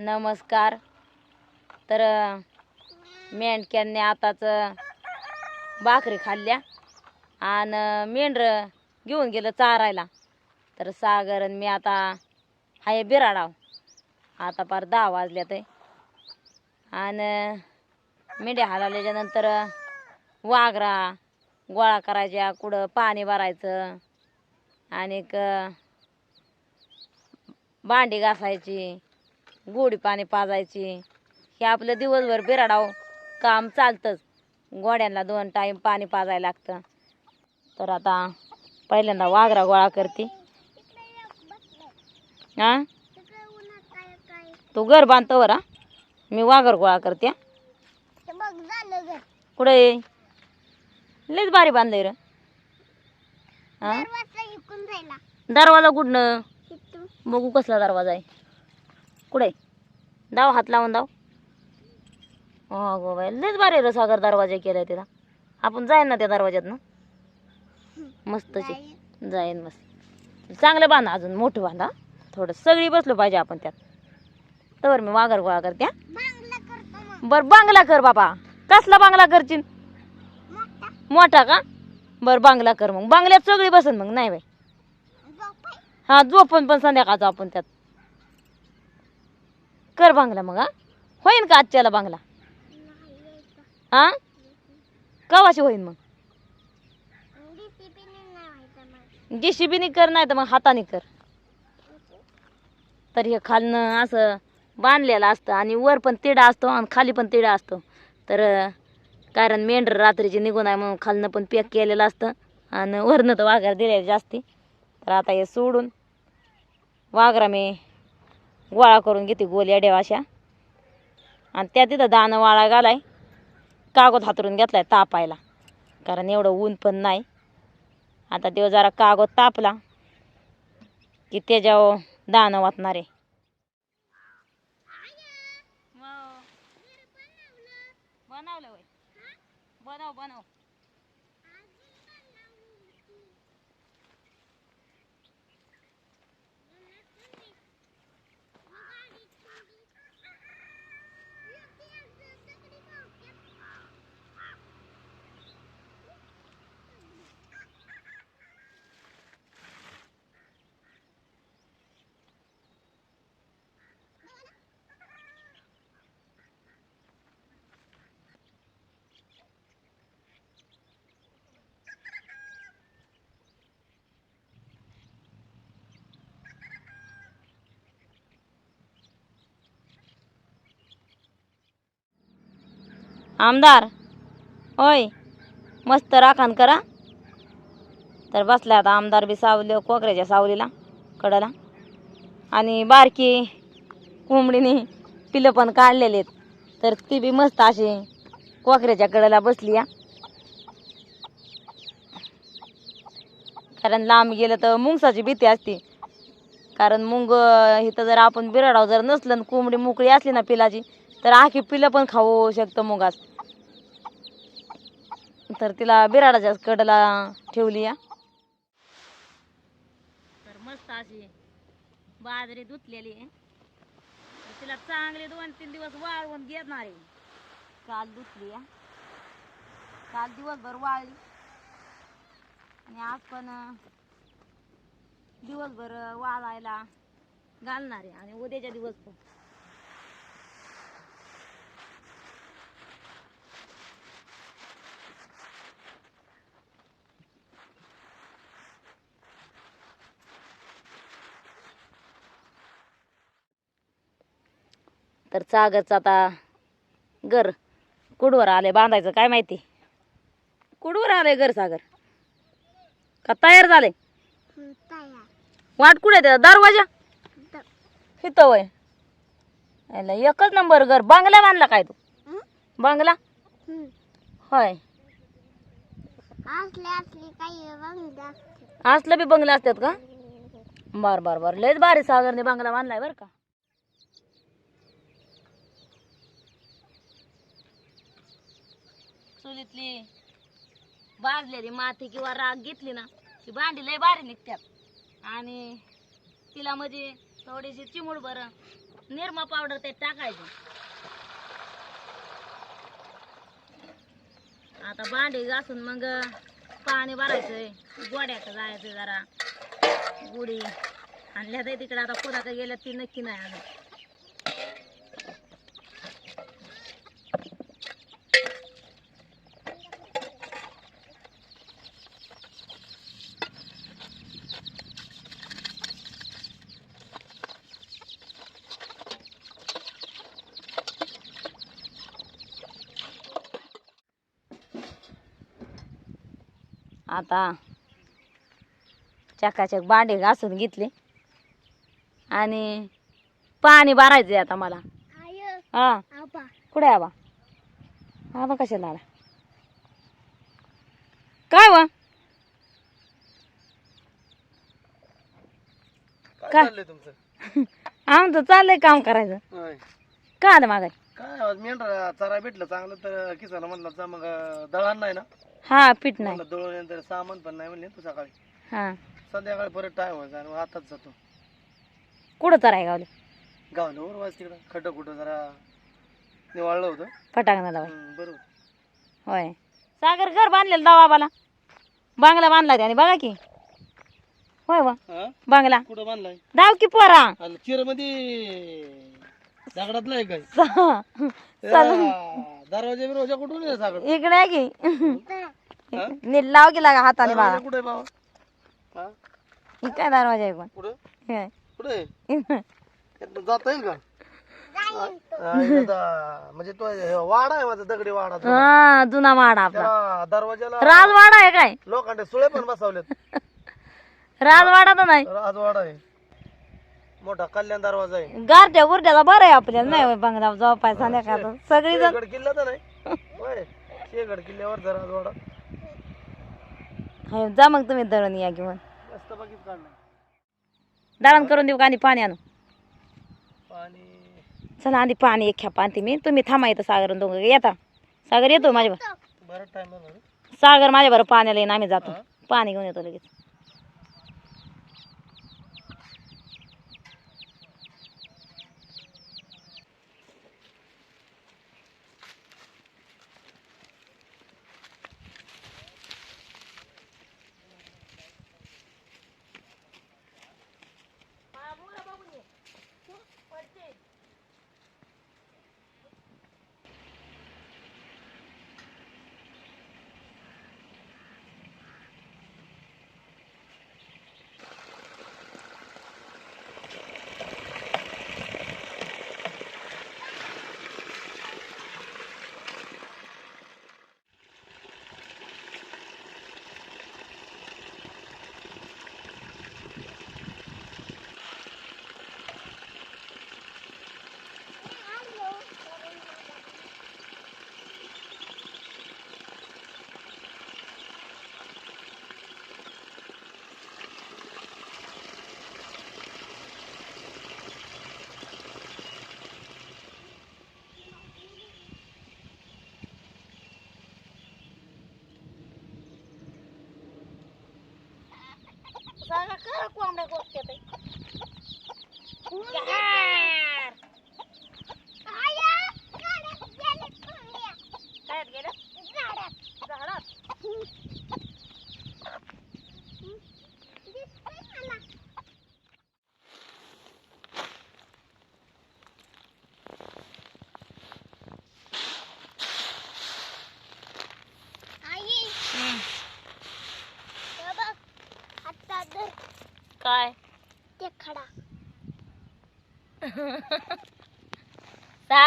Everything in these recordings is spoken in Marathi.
नमस्कार. तर मेंढक्यांनी आताच भाकरी खाल्ल्या आणि मेंढर घेऊन गेलं चारायला. तर सागर आणि मी आता हाय बिराडाव. आता पार दहा वाजल्यात आहे. आणि मेंढ्या हालाल्याच्या वागरा वाघरा गोळा करायच्या कुठं पाणी भरायचं आणि भांडी घासायची. गोडी पाणी पाजायची. हे आपलं दिवसभर बिराडाव काम चालतंच. गोड्यांना दोन टाईम पाणी पाजायला लागतं. तर आता पहिल्यांदा वाघरा गोळा करते. हा तू घर बांधतो बरा. मी वाघर गोळा करते. कुठे लयच भारी बांधलंय र. हा दरवाजा कुठनं? बघू कसला दरवाजा आहे. कुठे? दाव हात लावून दाव. हो गो बाई लयच भारी र सागर दरवाजा केलाय त्याला आपण जाईन ना त्या दरवाज्यात मस्तची जाईल. जाईन मस्त चांगलं बांधा अजून मोठं बांधा. थोडं सगळी बसलो पाहिजे आपण त्यात. तर मी वाघर गोळा करते. बांगला करतो मग बर बांगला कर बाबा. कसला बांगला करशील? मोठा. मोठा का? बर बांगला कर मग. बांगल्यात सगळी बसन मग नाही बाई. हा झोपून पण संध्याकाळचा आपण त्यात. कर बांगला मग हा? होईन का आजच्याला बांगला? नाही हा? कवाशी होईन मग? जे नाही जेसीबीने कर नाही तर मग हाताने कर. तर हे खालनं असं बांधलेलं असतं आणि वर पण तिडा असतो आणि खाली पण तिडा असतो. तर कारण मेंढर रात्रीचे निघून आहे म्हणून खालनं पण पॅक केलेलं असतं आणि वरनं तर वाघर दिलेलं जास्ती. तर आता हे सोडून वाघरा मी गोळा करून घेते गोल येड्या अशा आणि त्या तिथं दाणं वाळा घालाय. कागद हातरून घेतलाय तापायला. कारण एवढं ऊन पण नाही. आता तो जरा कागद तापला की त्याच्यावर दाणं वाचणार आहे. बनवलं बनव बनव. आमदार? होय मस्त राखण करा. तर बसल्या आता आमदार बी सावली कोकऱ्याच्या सावलीला कडला. आणि बारकी कोंबडीने पिलं पण काढलेले आहेत तर ती बी मस्त अशी कोकऱ्याच्या कडेला बसली या. कारण लांब गेलं तर मुंगसाची भीती असते. कारण मुंग इथं जर आपण बिराडाव जर नसलं कोंबडी मोकळी असली ना पिलाची तर आखी पिलं पण खाऊ शकतं मुगास. तर तिला बिराडाच्या कडला ठेवली या. तर मस्त अशी बाजरी धुतलेली आहे. तिला चांगले दोन तीन दिवस वाळवून घेणार आहे. काल धुतली या. काल दिवसभर वाळली. आणि आज पण दिवसभर वाळायला घालणार आहे. आणि उद्याच्या दिवस पण. तर सागरचं आता. घर कुडवर आले बांधायचं काय माहिती? कुडवर आले घर सागर. का तयार झाले वाट कुठे त्या दरवाजा? इथं. वय. एकच नंबर घर. बांगला बांधला काय तू? बांगला. होय. असलं बी बंगले असतात का? बर बर बर. लयच भारी सागरने बांगला बांधलाय बर का. चुलीतली भाजलेली माती किंवा राग घेतली ना की भांडी लय भारी निघतात आणि तिला म्हणजे थोडीशी चिमूड बरं निरमा पावडर ते टाकायची. आता भांडी घासून मग पाणी भरायचंय गोड्याचं जायचं जरा. गुढी आणल्या तर तिकडे आता कोणाकडे गेल्या ती नक्की नाही आणत. आता चकाचक भांडे घासून घेतले. आणि पाणी भरायचंय आता मला. आय. हा. कुठे आबा? आबा कशाला आला? काय वा? काय? आमचं चाललंय काम करायचं. का आलं मागाय काय आज मेंढरा चारा भेटलं चांगलं तर किसाला म्हणलं जा मग दळण नाही ना. हा पीठ नाही. म्हणलं दळून नंतर सामान पण नाही म्हणले तू सकाळी. हा. संध्याकाळी परत टाइम व्हायचा आणि आताच जातो. कुठं चराय गावले? गावलं वर वाज तिकडं. खड्डं कुठं जरा निवाळलं होतं. फटाकण्याला होय. हम्म, बरोबर. होय. सागर घर बांधलेलं दावा बाला. बांगला बांधला त्याने बघा की. होय वा. हा? बांगला. कुठं बांधलाय? दाव की पोरा. आणि चिरमध्ये दगडातला आहे काय चल दरवाजा बिरवाजा कुठून आहे सागड इकडे आहे की? नीट लाव की लागा हाताने बाळा. कुठे आहे बाबा? हा? ही काय दरवाजा आहे पण. कुठं हे. कुठे आहे यातनं जाता येईल का? म्हणजे तो हे वाडा आहे माझा दगडी वाडा तो. हा जुना माडा आपला. त्या दरवाजाला राजवाडा आहे काय? लोखंडे सुळे पण बसवलेत. राजवाडा तर नाही. राजवाडा आहे. मोठा कल्याण दरवाजा आहे. बरं आहे आपल्याला नाही बंगला जवळ संध्याकाळ सगळी जण शेगड किल्ला तर नाही. होय शेगड हो, जा मग तुम्ही दळण या घेऊन मस्त बघित काढलं दळण करून देऊ का आणि पाणी आणू? पाणी. चला आधी पाणी एक ख्या आणते मी. तुम्ही थांबा इथं सागर दोघं. येता. सागर येतो माझ्या बरं टाइम. सागर माझ्या बरं पाण्याला येईन आम्ही जातो? पाणी घेऊन येतो लगेच. સારા કર કોમડે ગોસ્તે ભાઈ આયા કાલે ગેલે કાલે ગેલે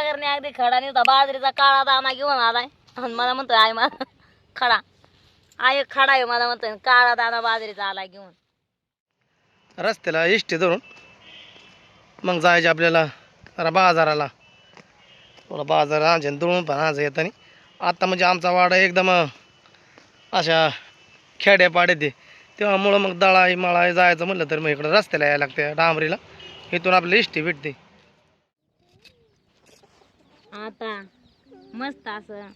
सागरने अगदी खडा नव्हता बाजरीचा काळा दाना घेऊन आलाय. आणि मला म्हणतोय आय मला खडा. आय खडा आहे मला म्हणतोय काळा दाना बाजरीचा आलाय घेऊन. रस्त्याला इष्टी धरून मग जायचे आपल्याला जरा बाजाराला. थोडा बाजार आणायचे दळून पण आणायचं आणि आता म्हणजे आमचा वाडा एकदम अशा खेड्यापाड्यात आहे. तेव्हामुळं मग दळाई मळाई जायचं म्हणलं तर मग इकडं रस्त्याला यायला लागते डांबरीला. इथून आपल्याला इष्टी भेटते. आता मस्त असं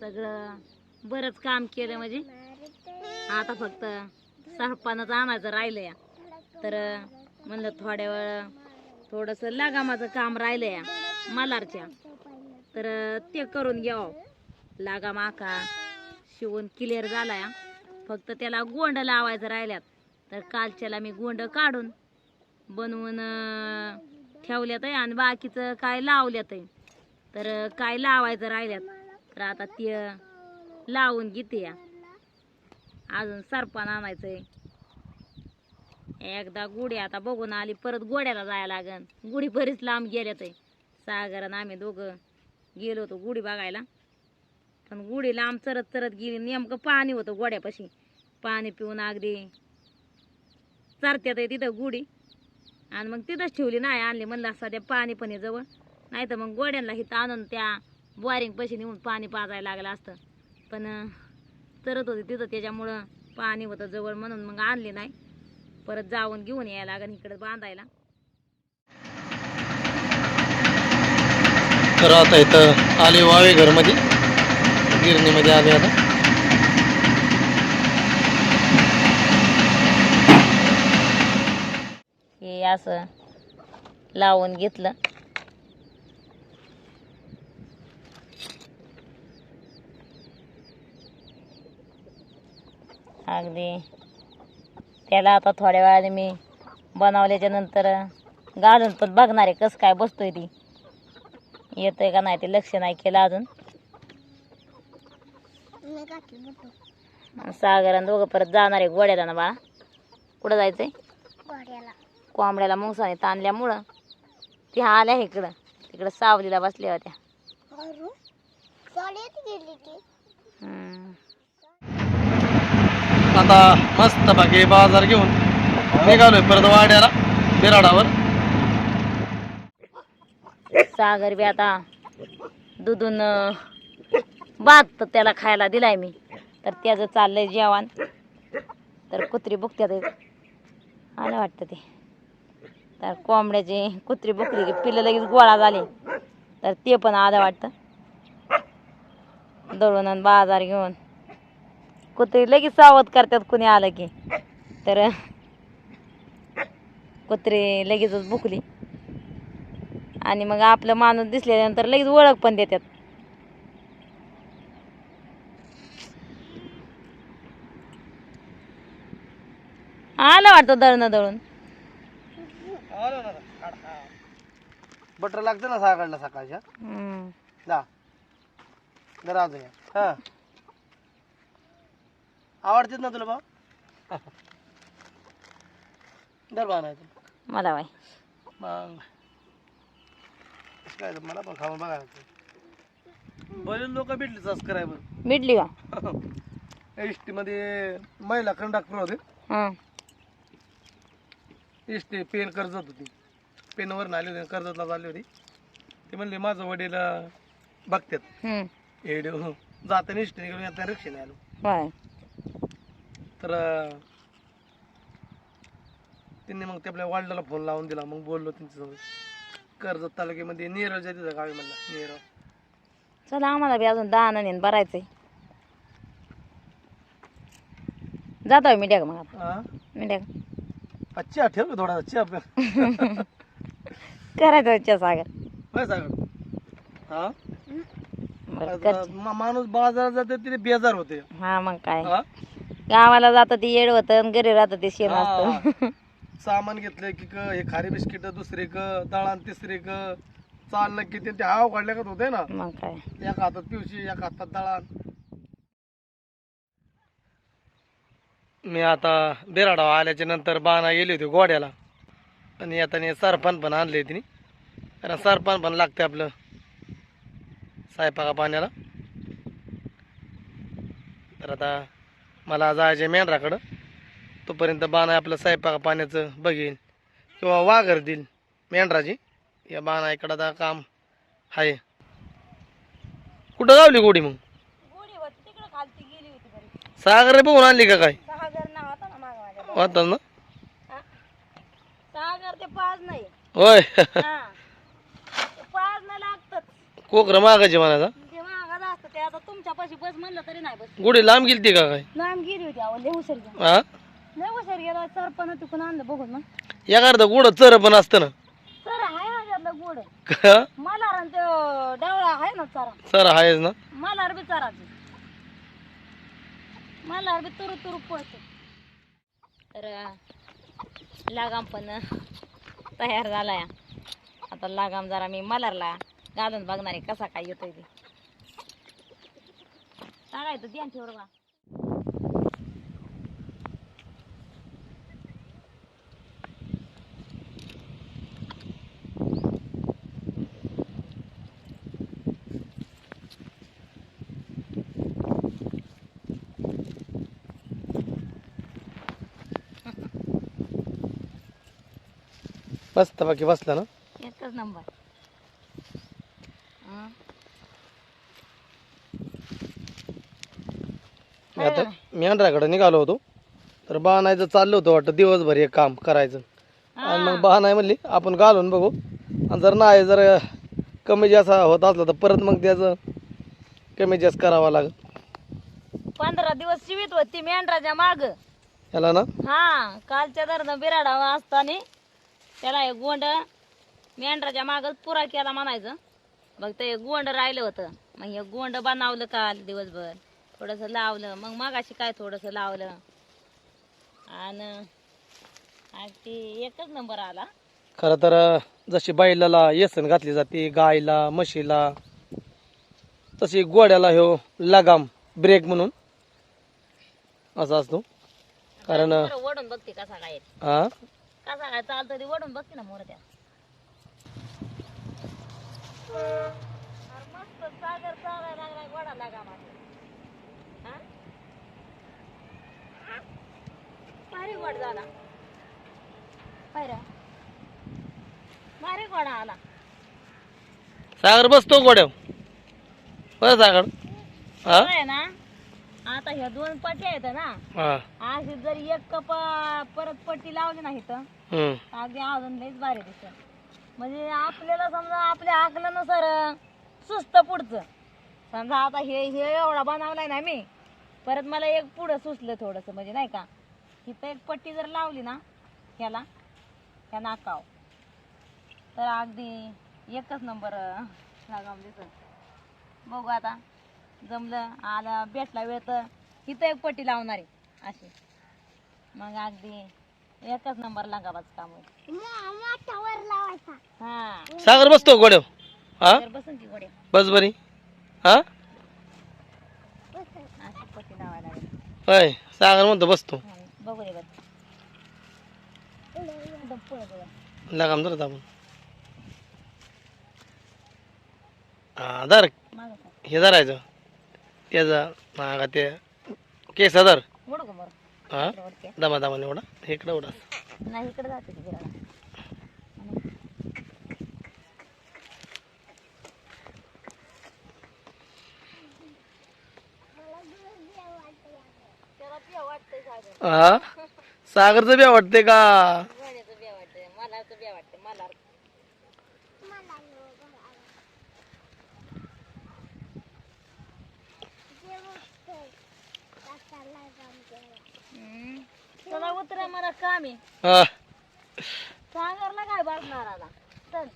सगळं बरंच काम केलं म्हणजे. आता फक्त सरपानच आणायचं राहिलं या तर म्हणलं थोड्या वेळ थोडस लागामाचं काम राहिलं या मालारच्या तर ते करून घ्यावं. लागाम आका शिवून क्लिअर झालाय. फक्त त्याला गोंड लावायचं राहिल्यात. तर कालच्याला मी गोंड काढून बनवून ठेवल्यात आहे आणि बाकीचं काय लावल्यात आहे तर काय लावायचं राहिल्यात? तर आता ते लावून घेते या. अजून सरपान आणायचंय. एकदा गुढी आता बघून आली परत गोड्याला जायला लागन. गुढी बरीच लांब गेल्यात आहे. सागरानं आम्ही दोघं गेलो होतो गुढी बघायला. पण गुढी लांब चरत चरत गेली. नेमकं पाणी होतं गोड्यापाशी. पाणी पिऊन अगदी चरत्यात आहे तिथं गुढी. आणि मग तिथंच ठेवली नाही आणली. म्हणलं सध्या पाणी पण आहे जवळ. नाही तर मग गोड्यांना हिथं आणून त्या बोरिंग पशी नेऊन पाणी पाजायला लागलं असतं. पण अं, चरत होती तिथं त्याच्यामुळं पाणी होतं जवळ म्हणून मग आणली नाही. परत जाऊन घेऊन यायला लागन इकडे बांधायला. तर आता इथं आले वावे घरमध्ये. गिरणीमध्ये आले आता. हे असं लावून घेतलं. अगदी. त्याला आता थोड्या वेळाने मी बनवल्याच्या नंतर घालून पण बघणार आहे कसं काय बसतोय ती. येतोय का नाही ते लक्ष नाही केलं अजून. बघतो सागरान दोघं परत जाणार आहे गोड्याला ना बाळा कुठं जायचंय? कोंबड्याला मुंगसाने ताणल्यामुळं. ती आल्या इकडं. तिकडं सावलीला बसल्या होत्या. हम्म. आता मस्त बाकी बाजार घेऊन निघालोय परत वाड्याला बिराडावर. सागर बी आता दुधून भात त्याला खायला दिलाय मी. तर त्याचं चाललंय जेवण. तर कुत्री बुकत्यात आलं वाटतं ते. तर कोंबड्याची कुत्री बुकली की पिल्लं लगेच गोळा झाले. तर ते पण आलं वाटतं. दळून बाजार घेऊन. कुत्री लगेच सावध करतात कुणी आलं की. तर कुत्री लगेचच बुकली आणि मग आपलं माणूस दिसल्यानंतर लगेच ओळख पण देतात. आलं वाटतं दळणं दळून. बटर लागतं ना साकडला सकाळच्या? हम्म. जा. जरा अजून या. हा. आवडतेच ना तुला भाऊ? दर बाणायचं मला बाय मग. कसं काय तर मला पण खाऊन बघायला बरेच लोक भेटले सबस्क्रायबर मिटली का? एस टी मध्ये महिला कंडक्टर होते. हां. एस टी पेन कर्जत होती. पेनवर आली होती कर्जतला चालली होती. ते म्हणले माझं वडील अं, बघतात हम्म. व्हिडिओ जाताना एस टी घेऊन येताना रिक्षाने आलो. होय. तर त्यांनी मग ते आपल्या वडिलाला फोन लावून दिला. मग बोललो त्यांच्यासोबत कर्जत तालुक्यामध्ये नेरळच्या तिथं गावी म्हणला नेरळ चला आम्हाला बी अजून दहा नेन भरायचंय. जातो मीडिया का मग आता. हा मीडिया चहा ठेव का थोडा प्या. करायचं इच्छा सागर. काय सांग हा? बरं कर आता मा- माणूस बाजारात जाते तिथे बेजार होते. हा मग काय. हा? गावाला जातं ते येड होतं आणि घरी राहतं ते शेण हा. असतं. सामान घेतलंय की क हे खारी बिस्किट दुसरे क दळण तिसरे क चाललं की ते हाव काढल्या होते ना. मग काय. एका हातात पिवशी एका हातात दळण. मी आता बिराडा आल्याच्यानंतर बाणा गेली होती गोड्याला आणि आता सरपण पण आणले तिने. कारण सरपण पण लागते आपलं. सायपाका पाण्याला. तर आता मला जायचे मेंढराकडं. तोपर्यंत बाणा आपलं स्वयंपाका पाण्याचं बघेल किंवा वाघर देईल मेंढराची या बाणा इकडं आता काम आहे. कुठं गावली गोडी मग? सागर बघून आणली का काय? होता ना सागर ते पाच नाही. होय. पाच नाही लागतात कोकरं मागायची म्हणायचा. ते आता तुमच्या पाशी बस म्हणलं तरी नाही बस गोडी लांब गेली का काय? लांब गेली होती अहो लय हुशार गेला. हा? लय हुशार गेला. सरपण तिकून आणलं बघून मग. एखादं गुड चर पण असतं ना. सर पुढं मलार आणि ते डावळा आहे ना चारा. सर आहेच ना. मलार बी चाराची. मलार बी तुरु तुरु पळतो. तर लागाम पण तयार झालाय. आता लागाम जरा मी मलारला घालून बघणार आहे कसा काय येतोय ते. सांगायचं ध्यान ठेव बा. मस्त बाकी बसला ना? एकच नंबर हं. मी आता मेंढराकडे निघालो होतो. तर बाणायचं चाललं होतं वाटतं दिवसभर हे काम करायचं. आणि मग बहा नाही म्हणली आपण घालून बघू. आणि जर नाही जर कमी जास्त होत असलं तर परत मग त्याचं कमी जास्त करावं लागेल. पंधरा दिवस शिवित होती मेंढराच्या माग. याला ना? हा कालच्या दरनं बिराडा असताना त्याला हे गोंड मेंढराच्या मागच पुरा केला म्हणायचं. मग ते गोंड राहिलं होतं. मग हे गोंड बनवलं काल दिवसभर. थोडंसं लावलं. मग मगाशी काय थोडंसं लावलं? आणि आणि ते एकच नंबर आला. खरं तर जशी बैलाला येसन घातली जाते गायला म्हशीला तशी गोड्याला ह्यो लगाम ब्रेक म्हणून असा असतो. कारण ओढून बघते कसा काय हा कसा काय चालतं ते ओढून बघते ना मोर त्या मस्त सागर चालायला लागलाय गोडा भारी गोड झाला. भारी गोडा आला. सागर बसतो गोड्या. बरं सागर. हा? आहे ना आता ह्या दोन पट्ट्या आहेत ना हा. अशी जर एक कप परत पट्टी लावली ना इथं हम्म. अगदी अजून लईच भारी दिसत म्हणजे आपल्याला समजा आपल्या आकल्यानुसार सुस्त पुढचं. समजा आता हे हे एवढा बनवलाय ना मी परत मला एक पुढं सुचलं थोडंसं म्हणजे नाही का? इथं एक पट्टी जर लावली ना ह्याला ह्या नाकाव तर अगदी एकच नंबर लागाम दिसत बघू आता जमलं आला भेटला वेळ तर इथं एक पट्टी लावणार आहे अशी. मग अगदी एकच नंबर लागाबाच काम हा. सागर बसतो गोड्या हा? तर बसून की गोड्या बस बरी. हा? अशी पट्टी लावायला लागेल. होय सागर म्हणतो बसतो. बघू दे बघ. लगाम धरत आपण हा धर. हे धरायचं त्याचं हा का ते. केस धर हा. दमा दमाने एवढा इकडं एवढा नाही इकडे जाते ती गिराला हा? सागरचं बी वाटते का गाण्याचं बी वाटतंय मलाचं बी वाटतंय मला हम्म. चला उतरा मला काम आहे हा सागरला काय बघणार आला चल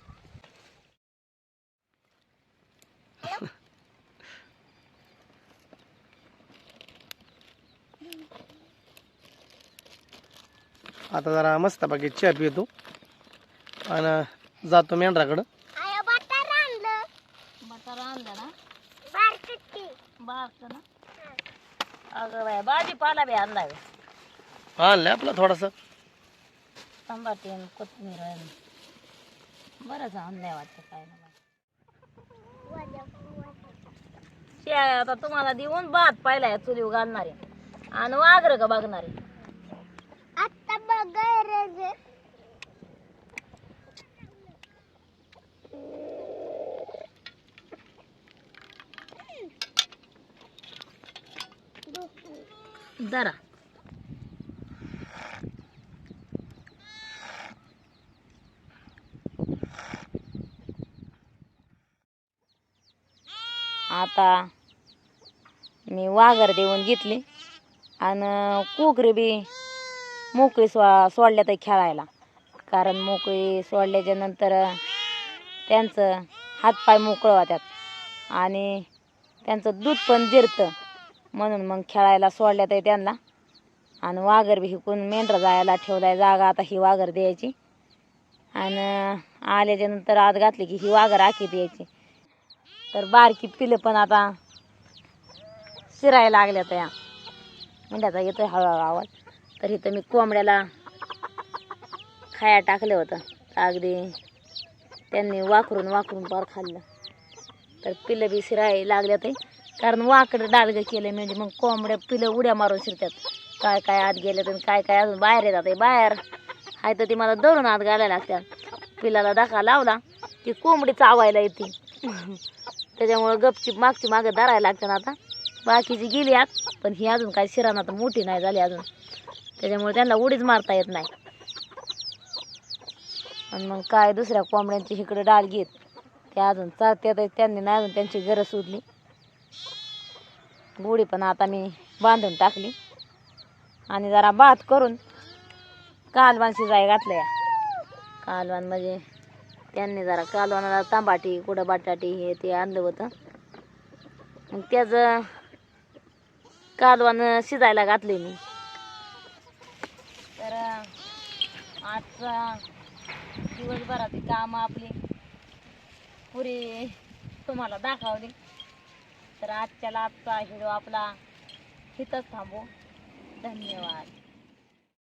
आता जरा मस्त बाकी चहा पितो. आणि जातो मेंढराकडं. आया बटार आणलं. बटारा आणला ना? अगं बाय भाजीपाला बी आणलं आपला थोडासा. टमाटे आणि कोथिंबीर आणि बरंच आणलंय वाटतं काय ना आता तुम्हाला देऊन भात पाहिलाय चुलीव घालणारे. आणि वाघर का बघणारे? आता जरा आता मी वाघर देऊन घेतली. आणि कुकरी बी मोकळी सो सोडल्या तर खेळायला. कारण मोकळी सोडल्याच्या नंतर त्यांचं हातपाय मोकळं होतात आणि त्यांचं दूध पण जिरतं. म्हणून मग खेळायला सोडल्यात आहे त्यांना. आणि वाघर बी हिकून मेंढरा जायला ठेवलाय जागा. आता ही वाघर द्यायची. आणि आल्याच्यानंतर आत घातली की ही वाघर आखी द्यायची तर बारकी पिलं पण आता शिरायला लागल्यात या. मेंढ्याचा येतोय हळूहळू आवाज. तर इथं मी कोंबड्याला खाया टाकलं होतं. अगदी त्यांनी वाकरून वाकरून पार खाल्लं. तर पिलं बी शिराय लागल्यात कारण वाकडं डालगं केलं म्हणजे मग कोंबड्या पिलं उड्या मारून शिरतात काय काय आत गेले तर काय काय अजून बाहेर येतात बाहेर. आहे तर ती मला धरून आत घालायला लागतात पिलाला धका लावला की कोंबडी चावायला येते. त्याच्यामुळं गपचीप मागची मागं धरायला लागतात आता. बाकीची गेली आत पण ही अजून काय शिराना तर मोठी नाही झाली अजून. त्याच्यामुळे त्यांना उडीच मारता येत नाही. आणि मग काय दुसऱ्या कोंबड्यांची इकडे डाल घेत. ते अजून चालत्यात त्यांनी नाही अजून त्यांची गरज सुटली गुढी पण आता मी बांधून टाकली. आणि जरा भात करून कालवान शिजाय घातल्या. कालवान म्हणजे त्यांनी जरा कालवानाला तांबाटी कुठं बटाटी हे ते आणलं होतं. मग त्याचं कालवान शिजायला घातले मी तर आजचा दिवसभराची कामं आपली. पुरी तुम्हाला दाखवली. तर आजच्याला आजचा हिडो आपला. इथंच थांबू. धन्यवाद.